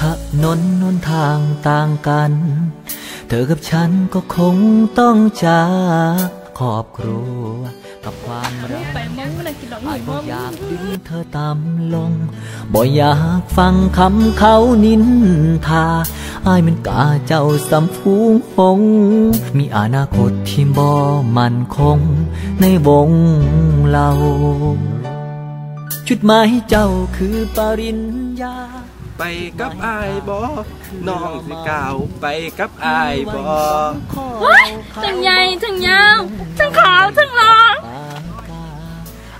ถนนนนทางต่างกัน เธอกับฉันก็คงต้องจากครอบครัว กับความรักไมองมันกินดอกอยหบ่อยากดึงเธอต่ำลง บ่อยากฟังคำเขานินทาอายมันกาเจ้าสำฟูงหง มีอนาคตที่บ่มั่นคง ในวงเรา จุดหมายเจ้าคือปริญญา ไปกับอายบอน้องสิกล่าวไปกับอายบอทั้งใหญ่ทั้งยาวทั้งขาวทั้งหล่อ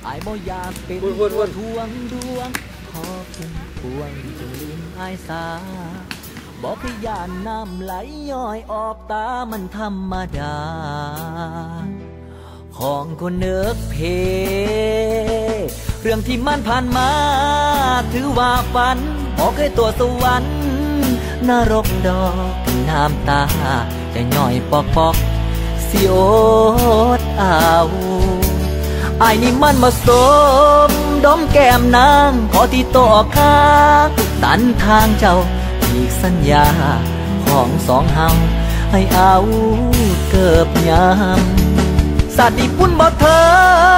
อายบ่อยากเป็นตัวทวงดวงขอพุ่มพวงจงลืมอายสาบอกให้ยานน้ำไหลย้อยออกตามันธรรมดา ของคนเนิกเพเรื่องที่มันผ่านมา ถือว่าฝัน บอกให้ตัวสวรรค์นรกดอกน้ำตาจะย่อยปอกปอกๆสิโอดเอาไอ้นี่มันมาสมดมแก้มนางขอที่ต่อค้าตันทางเจ้าอีกสัญญาของสองเฮาให้เอาเกิบยามสาดญี่ปุ่นบ่เถิ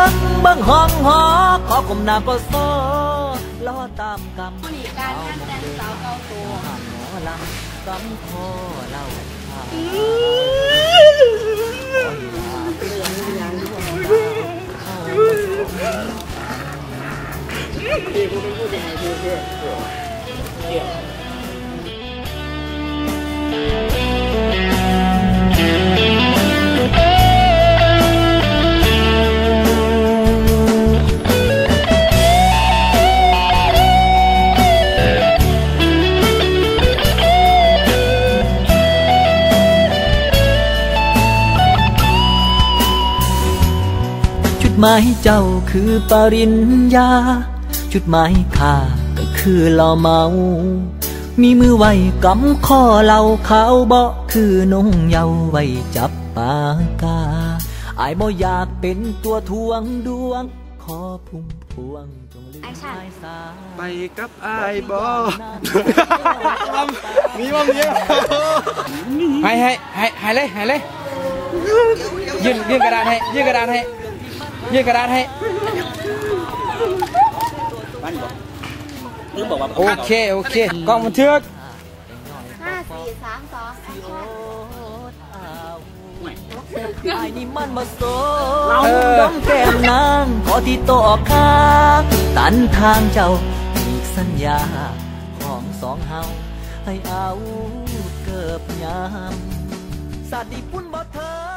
งเบิ่งห้องหอขอกลมหน้าก็โซ ล้อตามกำนี่การงานแต่งสาวเก่าตัวหมอลำกำคอเล่าข่าวจุด หมายเจ้าคือปริญญา จุดหมายข้าก็คือเหล่าเมา มีมือไว้กำข้อเหล่าขาวบ่คือนงเยาไว้จับปากกาอายบ่อยากเป็นตัวทวงดวง ขอพุ่มพวงจงลืมสายสาไปกับอายบอมีบ้างเนี้ยให้ให้ให้ให้เลยให้เลยยื่นยื่นกระดานให้ยื่นกระดานให้ ยื่นกระดานให้ โอเค โอเค กล้องบันทึกห้าสี่สามสองแอคชั่นไอ้นี่มันมาโซดมแก้มนางขอที่โตออกข้างตันทางเจ้าอีกสัญญาของสองเฮาให้เอาเกิบยามสาดญี่ปุ่นบ่เธอ